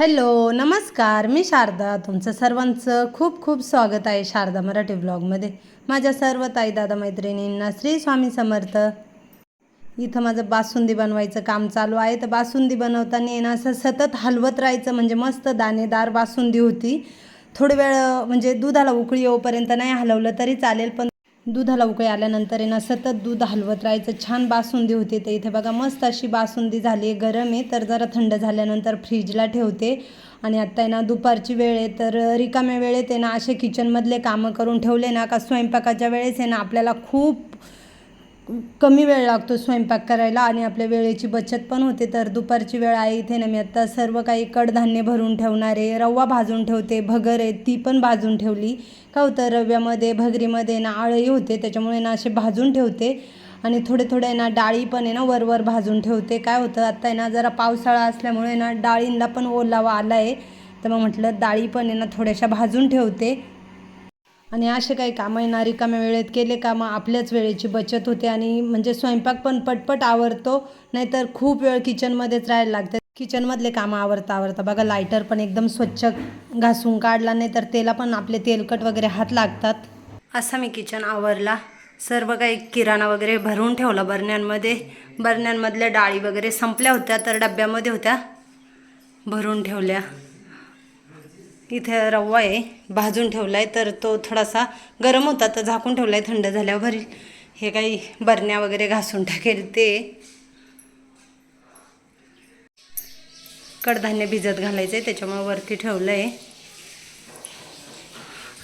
Hello नमस्कार. मी शारदा. तुमचं सर्वांचं खूप खूप स्वागत आहे शारदा मराठी ब्लॉगमध्ये. माझ्या सर्व ताई दादा मैत्रिणींना श्री स्वामी समर्थ. इथं माझं बासुंदी बनवायचं काम चालू आहे. तर बासुंदी बनवताना येणं असं सतत हलवत राहायचं. म्हणजे मस्त दाणेदार बासुंदी होती. थोडे वेळ म्हणजे दुधाला उकळी येऊपर्यंत नाही हलवलं तरी चालेल पण दुधाला उकळी आल्यानंतर आहे ना सतत दूध हलवत राहायचं छान बासुंदी होते तर इथे बघा मस्त अशी बासुंदी झाली आहे गरम आहे तर जरा थंड झाल्यानंतर फ्रीजला ठेवते. आणि आत्ता आहे ना दुपारची वेळ आहे तर रिकाम्या वेळेत आहे ना असे किचनमधले कामं करून ठेवले ना का स्वयंपाकाच्या वेळेस आहे ना आपल्याला खूप कमी वेळ लागतो स्वयंपाक करायला आणि आपल्या वेळेची बचत पण होते. तर दुपारची वेळ आहे इथे ना मी आत्ता सर्व काही कडधान्य भरून ठेवणारे रवा भाजून ठेवते भगर आहे ती पण भाजून ठेवली. का होतं? रव्यामध्ये भगरीमध्ये ना आळही होते त्याच्यामुळे ना असे भाजून ठेवते. आणि थोडे थोडे ना डाळी पण आहे ना वरवर भाजून ठेवते. काय होतं? आत्ता आहे ना जरा पावसाळा असल्यामुळे ना डाळींना पण ओलावा आला आहे तर मग म्हटलं डाळी पण आहे ना थोड्याशा भाजून ठेवते. आणि असे काही कामं आहे ना रिकाम्या वेळेत केले कामं आपल्याच वेळेची बचत होते आणि म्हणजे स्वयंपाक पण पटपट आवरतो नाहीतर खूप वेळ किचनमध्येच राहायला लागतं. किचनमधले कामं आवरता आवरता बघा लायटर पण एकदम स्वच्छ घासून काढला नाही तर त्याला पण आपले तेलकट वगैरे हात लागतात. असा मी किचन आवरला. सर्व काही किराणा वगैरे भरून ठेवला बरण्यांमध्ये. बरण्यांमधल्या डाळी वगैरे संपल्या होत्या तर डब्यामध्ये होत्या. भरून ठेवल्या. इथे रवा आहे भाजून ठेवला आहे तर तो थोडासा गरम होता तर झाकून ठेवला आहे थंड झाल्यावर भरील. हे काही बरण्या वगैरे घासून टाकेल ते. कडधान्य भिजत घालायचं आहे त्याच्यामुळे वरती ठेवलं आहे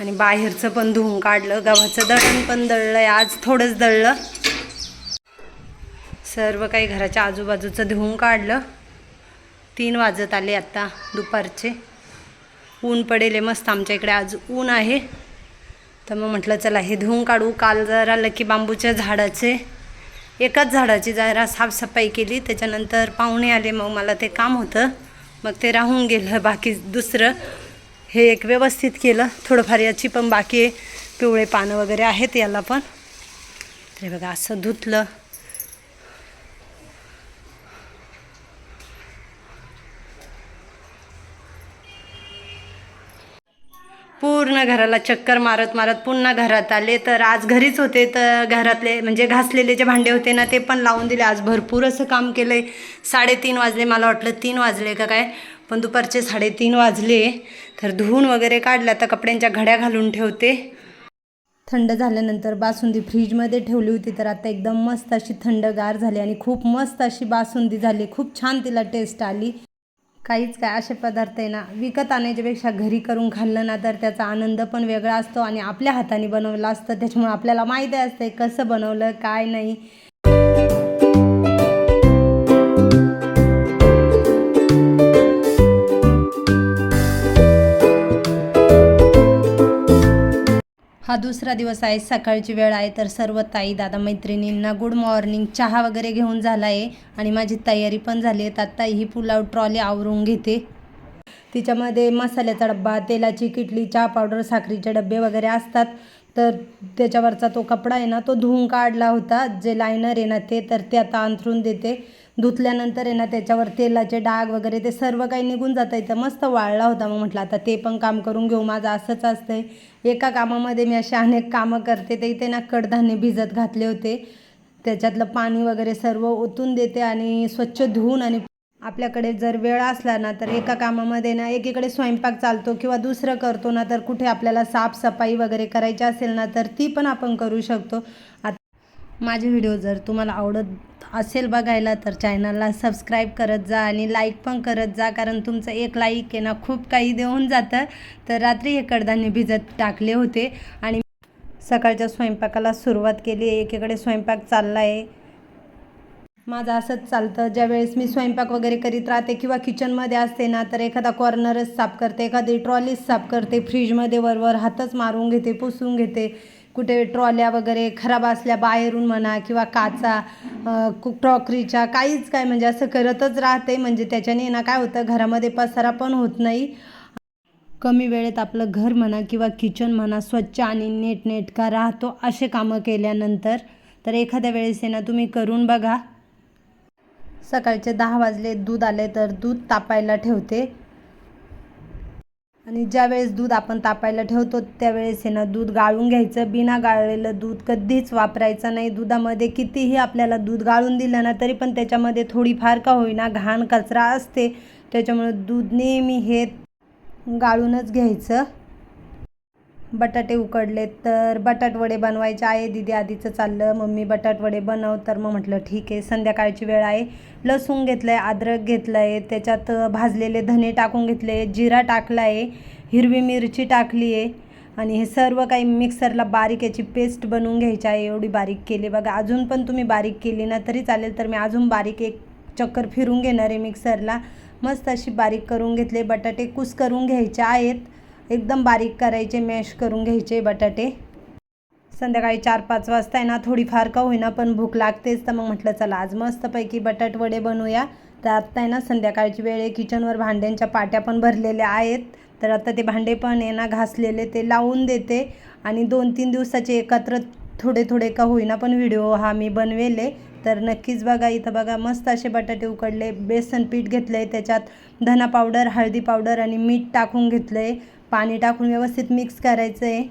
आणि बाहेरचं पण धुवून काढलं गव्हाचं दळण पण दळलं आहे आज थोडंच दळलं. सर्व काही घराच्या आजूबाजूचं धुवून काढलं. तीन वाजत आले आत्ता दुपारचे. ऊन पडेल आहे मस्त आमच्या इकडे आज ऊन आहे. तर मग म्हटलं चला हे धुवून काढू. काल जरा लकी बांबूच्या झाडाचे एकाच झाडाची जरा साफसफाई केली. त्याच्यानंतर पाहुणे आले मग मला ते काम होतं. मग ते राहून गेलं बाकी दुसरं हे एक व्यवस्थित केलं. थोडंफार याची पण बाकी पिवळे पानं वगैरे आहेत याला पण. ते बघा असं धुतलं. पूर्ण घराला चक्कर मारत मारत पुन्हा घरात आले. तर आज घरीच होते तर घरातले म्हणजे घासलेले जे भांडे होते ना ते पण लावून दिले. आज भरपूर असं काम केलं आहे साडेतीन वाजले मला वाटलं तीन वाजले का काय? पण दुपारचे साडेतीन वाजले. तर धुवून वगैरे काढलं. आता कपड्यांच्या घड्या घालून ठेवते. थंड झाल्यानंतर बासुंदी फ्रीजमध्ये ठेवली होती. तर आता एकदम मस्त अशी थंडगार झाली आणि खूप मस्त अशी बासुंदी झाली. खूप छान तिला टेस्ट आली. काहीच काय असे पदार्थ आहे ना विकत आणायच्यापेक्षा घरी करून खाल्लं ना तर त्याचा आनंद पण वेगळा असतो आणि आपल्या हाताने बनवलं असतं त्याच्यामुळे आपल्याला माहिती असते कसं बनवलं काय नाही. दुसरा दिवस आहे सकाळची वेळ आहे तर सर्व ताई दादा मैत्रिणींना गुड मॉर्निंग चहा वगैरे घेऊन झाला आहे आणि माझी तयारी पण झाली आहे. तर आत्ता ही पुलाव ट्रॉली आवरून घेते. तिच्यामध्ये मसाल्याचा डब्बा तेलाची किटली चहा पावडर साखरीचे डबे वगैरे असतात. तर त्याच्यावरचा तो कपडा आहे ना तो धुवून काढला होता. जे लायनर आहे ना ते तर ते आता अंथरून देते. धुतल्यानंतर आहे ना त्याच्यावर तेलाचे डाग वगैरे ते सर्व काही निघून जातं. इथं मस्त वाळला होता. मग म्हटलं आता ते पण काम करून घेऊ. माझं असंच असतंय. एका कामामध्ये मी असे अनेक कामं करते. ते इथे ना कडधान्य भिजत घातले होते. त्याच्यातलं पाणी वगैरे सर्व ओतून देते आणि स्वच्छ धुवून आणि आपल्याकडे जर वेळ असला ना तर एका कामामध्ये ना एकीकडे स्वयंपाक चालतो किंवा दुसरं करतो ना तर कुठे आपल्याला साफसफाई वगैरे करायची असेल ना तर ती पण आपण करू शकतो. आता माझे व्हिडिओ जर तुम्हाला आवडत असेल बघायला तर चॅनलला सबस्क्राईब करत जा आणि लाईक पण करत जा कारण तुमचं एक लाईक आहे ना खूप काही देऊन जातं. तर रात्री हे कडधान्य भिजत टाकले होते आणि सकाळच्या स्वयंपाकाला सुरुवात केली एकीकडे स्वयंपाक चालला आहे. माझं असंच चालतं. ज्यावेळेस मी स्वयंपाक वगैरे करीत राहते किंवा किचनमध्ये असते ना तर एखादा कॉर्नरच साफ करते एखादी ट्रॉलीच साफ करते फ्रीजमध्ये वरवर हातच मारून घेते पुसून घेते. कुठे ट्रॉल्या वगैरे खराब असल्या बाहेरून म्हणा किंवा काचा क्रॉकरीच्या काहीच काय म्हणजे असं करतच राहते. म्हणजे त्याच्याने ना काय होतं घरामध्ये पसारा पण होत नाही. कमी वेळेत आपलं घर म्हणा किंवा किचन म्हणा स्वच्छ आणि नीटनेटका राहतो असे कामं केल्यानंतर. तर एखाद्या वेळेस ना तुम्ही करून बघा. सकाळचे दहा वाजले दूध आले तर दूध तापायला ठेवते. आणि ज्यावेळेस दूध आपण तापायला ठेवतो त्यावेळेस हे ना दूध गाळून घ्यायचं. बिना गाळलेलं दूध कधीच वापरायचं नाही. दुधामध्ये कितीही आपल्याला दूध गाळून दिलं ना तरी पण त्याच्यामध्ये थोडीफार का होईना घाण कचरा असते. त्याच्यामुळे दूध नेहमी हे गाळूनच घ्यायचं. बटाटे उकडले तर बटाटवडे बनवायचे. आहे दिदी आधीचं चाललं. मम्मी बटाटवडे बनव. तर मग म्हटलं ठीक आहे संध्याकाळची वेळ आहे. लसूण घेतलं आहे अद्रक घेतलं आहे त्याच्यात भाजलेले धने टाकून घेतले. जिरा टाकला आहे हिरवी मिरची टाकली आहे. आणि हे सर्व काही मिक्सरला बारीक याची पेस्ट बनवून घ्यायची आहे. एवढी बारीक केली. बघा अजून पण तुम्ही बारीक केली ना तरी चालेल. तर मी अजून बारीक एक चक्कर फिरून घेणार आहे मिक्सरला. मस्त अशी बारीक करून घेतले. बटाटे कुस करून घ्यायचे आहेत. एकदम बारीक करायचे मॅश करून घ्यायचे बटाटे. संध्याकाळी चार पाच वाजता आहे ना थोडीफार का होईना पण भूक लागतेच. तर मग म्हटलं चला आज मस्तपैकी बटाट वडे बनवूया. तर आत्ता आहे ना संध्याकाळची वेळ आहे. किचनवर भांड्यांच्या पाट्या पण भरलेल्या आहेत. तर आता ते भांडे पण आहे ना घासलेले ते लावून देते. आणि दोन तीन दिवसाचे एकत्र थोडे थोडे का होईना पण व्हिडिओ हा मी बनवेले. तर नक्कीच बघा इथं बघा मस्त असे बटाटे उकडले बेसन पीठ घेतलं आहे त्याच्यात धना पावडर हळदी पावडर आणि मीठ टाकून घेतलं आहे पाणी टाकून व्यवस्थित मिक्स करायचं आहे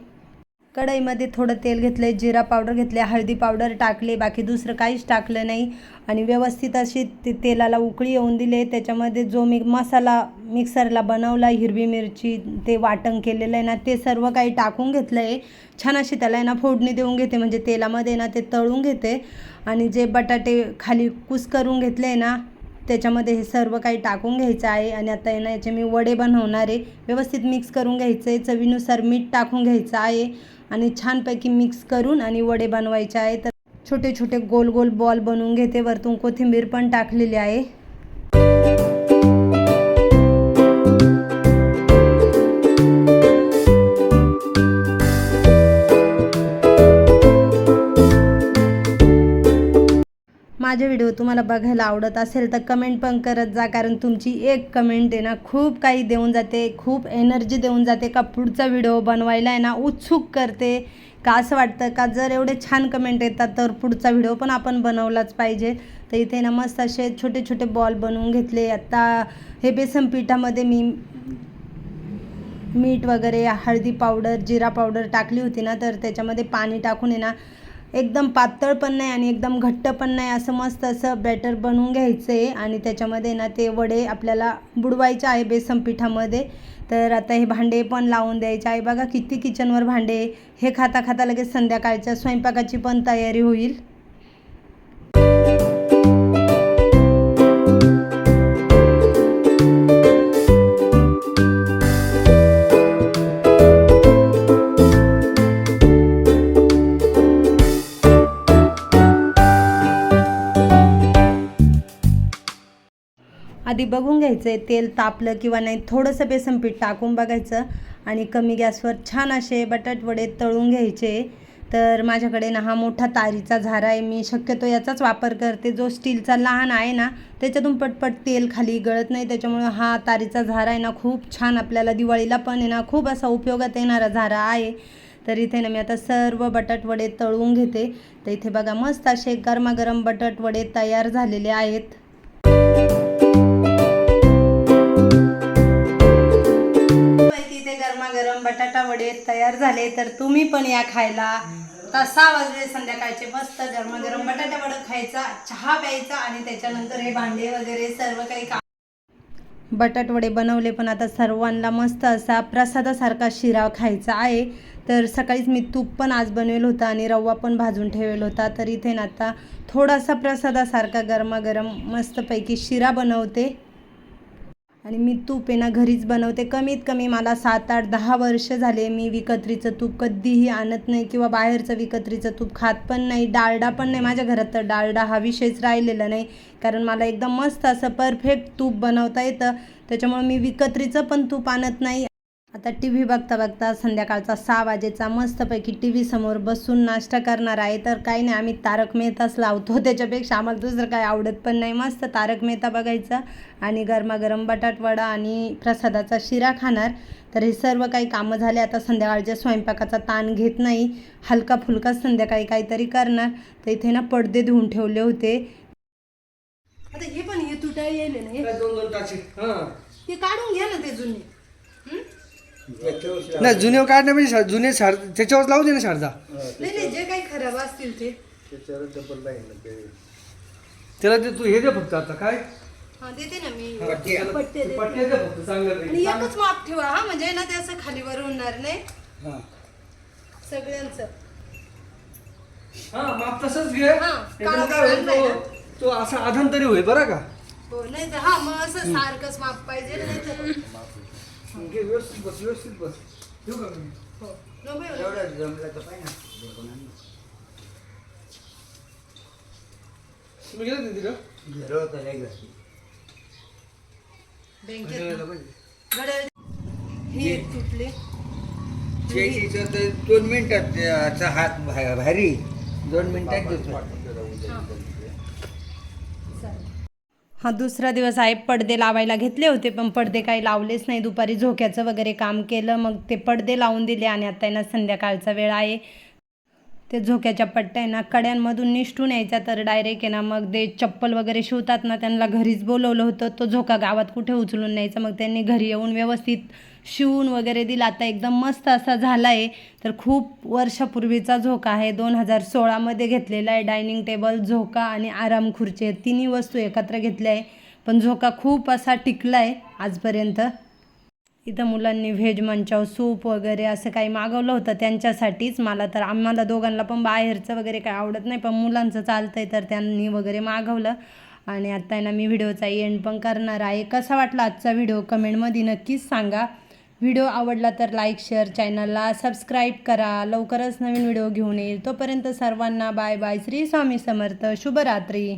कढईमध्ये थोडं तेल घेतलं आहे जिरा पावडर घेतले हळदी पावडर टाकले बाकी दुसरं काहीच टाकलं नाही. आणि व्यवस्थित अशी ते तेलाला उकळी येऊन दिले त्याच्यामध्ये जो मी मसाला मिक्सरला बनवला हिरवी मिरची ते वाटण केलेलं आहे ना ते सर्व काही टाकून घेतलं आहे छान अशी त्याला आहे ना फोडणी देऊन घेते. म्हणजे तेलामध्ये ना ते तळून घेते. आणि जे बटाटे खाली कुस करून घेतले आहे ना त्याच्यामध्ये हे सर्व काही टाकून घ्यायचं आहे आणि आता आहे ना याचे मी वडे बनवणार आहे. व्यवस्थित मिक्स करून घ्यायचं आहे. चवीनुसार मीठ टाकून घ्यायचं आहे आणि छानपैकी मिक्स करून आणि वडे बनवायचे आहे तर छोटे छोटे गोल गोल बॉल बनवून घेते. वरतून कोथिंबीर पण टाकलेली आहे. माझे व्हिडिओ तुम्हाला बघायला आवडत असेल तर कमेंट पण करत जा कारण तुमची एक कमेंट आहे ना खूप काही देऊन जाते खूप एनर्जी देऊन जाते. का पुढचा व्हिडिओ बनवायला आहे ना उत्सुक करते. का असं वाटतं का जर एवढे छान कमेंट येतात तर पुढचा व्हिडिओ पण आपण बनवलाच पाहिजे. तर इथे ना मस्त असे छोटे छोटे बॉल बनवून घेतले. आत्ता हे बेसन पिठामध्ये मी मीठ वगैरे हळदी पावडर जिरा पावडर टाकली होती ना तर त्याच्यामध्ये पाणी टाकून आहे ना एकदम पातळ पण नाही आणि एकदम घट्ट पण नाही. असं मस्त असं बॅटर बनवून घ्यायचं आहे आणि त्याच्यामध्ये ना ते वडे आपल्याला बुडवायचे आहे बेसन पिठामध्ये. तर आता हे भांडे पण लावून द्यायचे. आहे बघा किती किचनवर भांडे. हे खाता खाता लगेच संध्याकाळच्या स्वयंपाकाची पण तयारी होईल. आधी बघून घ्यायचं आहे तेल तापलं किंवा नाही थोडंसं बेसन पीठ टाकून बघायचं. आणि कमी गॅसवर छान असे बटाटवडे तळून घ्यायचे. तर माझ्याकडे ना हा मोठा तारीचा झारा आहे. मी शक्यतो याचाच वापर करते. जो स्टीलचा लहान आहे ना त्याच्यातून पटपट तेल खाली गळत नाही. त्याच्यामुळे हा तारीचा झारा आहे ना खूप छान आपल्याला दिवाळीला पण आहे ना खूप असा उपयोगात येणारा झारा आहे. तर इथे ना मी आता सर्व बटाटवडे तळून घेते. तर इथे बघा मस्त असे गरमागरम बटाटवडे तयार झालेले आहेत. गरम बटाटा वडे तयार झाले तर तुम्ही पण या खायला. आता सहा वाजले संध्याकाळचे मस्त गरमागरम बटाटा वडे खायचा चहा प्यायचा आणि त्याच्यानंतर हे भांडे वगैरे सर्व काही काम बटाटवडे बनवले पण आता सर्वांना मस्त असा प्रसादासारखा शिरा खायचा आहे. तर सकाळीच मी तूप पण आज बनवेल होता आणि रवा पण भाजून ठेवेल होता. तर इथे ना आता थोडासा प्रसादासारखा गरमागरम मस्तपैकी शिरा बनवते. आणि मी तूप आहे ना घरीच बनवते. कमीत कमी मला सात आठ दहा वर्ष झाले मी विकत्रीचं तूप कधीही आणत नाही किंवा बाहेरचं विकत्रीचं तूप खात पण नाही डाळडा पण नाही माझ्या घरात. तर डाळडा हा विषयच राहिलेला नाही. कारण मला एकदम मस्त असं परफेक्ट तूप बनवता येतं. त्याच्यामुळे मी विकत्रीचं पण तूप आणत नाही. आता टी व्ही बघता बघता संध्याकाळचा सहा वाजेचा मस्तपैकी टी व्ही समोर बसून नाश्ता करणार आहे. तर काही नाही आम्ही तारक मेहताच लावतो. त्याच्यापेक्षा आम्हाला दुसरं काही आवडत पण नाही. मस्त तारक मेहता बघायचा आणि गरमागरम बटाटवडा आणि प्रसादाचा शिरा खाणार. तर हे सर्व काही कामं झाले. आता संध्याकाळच्या स्वयंपाकाचा ताण घेत नाही. हलका फुलका संध्याकाळी काहीतरी करणार. तर इथे ना पडदे धुवून ठेवले होते. आता हे पण हे तुटाय येईल ते काढून घ्या ना ते जुने? नाही जुने काढण्यापेक्षा शार- जुने शार त्याच्यावर लावू दे ना शारदा. नाही नाही जे काही खराब असतील ते. त्याला ते तू हे दे फक्त आता काय? हा देते ना मी. पट्टी. पट्टे देते. पट्टी दे फक्त चांगलं आणि. एकच माप ठेवा हा म्हणजे ना ते असं खालीवर होणार नाही. हा. सगळ्यांचं. हा माप तसंच घे. हा, काळा काय होईल तो- तो असा आधान तरी होईल बरं का? हो नाही तर हा मग असं सारखंच माप पाहिजे नाही तर घे, व्यवस्थित बस व्यवस्थित बस ठेवू का मी? हो एवढं. तुम्ही गेलं तिथे का बँकेत घड्याळाला पाहिजे. घड्याळ ही एक तुटली दोन मिनिटात त्याचा हात भा- भारी दोन मिनिटात देतो हा दुसरा दिवस आहे पडदे लावायला घेतले होते पण पडदे काही लावलेच नाही. दुपारी झोक्याचं वगैरे काम केलं मग ते पडदे लावून दिले आणि आता आहे ना संध्याकाळचा वेळ आहे. ते झोक्याच्या पट्ट्या आहे ना कड्यांमधून निष्ठून यायचा तर डायरेक्ट आहे ना मग ते चप्पल वगैरे शिवतात ना त्यांना घरीच बोलवलं होतं. तो झोका गावात कुठे उचलून न्यायचा मग त्यांनी घरी येऊन व्यवस्थित शिवून वगैरे दिला आता एकदम मस्त असा झाला आहे तर खूप वर्षापूर्वीचा झोका आहे. दोन हजार सोळामध्ये घेतलेला आहे डायनिंग टेबल झोका आणि आराम खुर्ची. तिन्ही वस्तू एकत्र घेतल्या आहे पण झोका खूप असा टिकला आहे आजपर्यंत. इथं मुलांनी व्हेज मंचाव सूप वगैरे असं काही मागवलं होतं त्यांच्यासाठीच. मला तर आम्हाला दोघांना पण बाहेरचं वगैरे काही आवडत नाही पण मुलांचं चालतं आहे तर त्यांनी वगैरे मागवलं. आणि आत्ता आहे ना मी व्हिडिओचा एंड पण करणार आहे. कसा वाटला आजचा व्हिडिओ? कमेंटमध्ये नक्कीच सांगा. व्हिडिओ आवडला तर लाईक शेअर चॅनलला सबस्क्राईब करा. लवकरच नवीन व्हिडिओ घेऊन येईल. तोपर्यंत सर्वांना बाय बाय. श्री स्वामी समर्थ. शुभरात्री.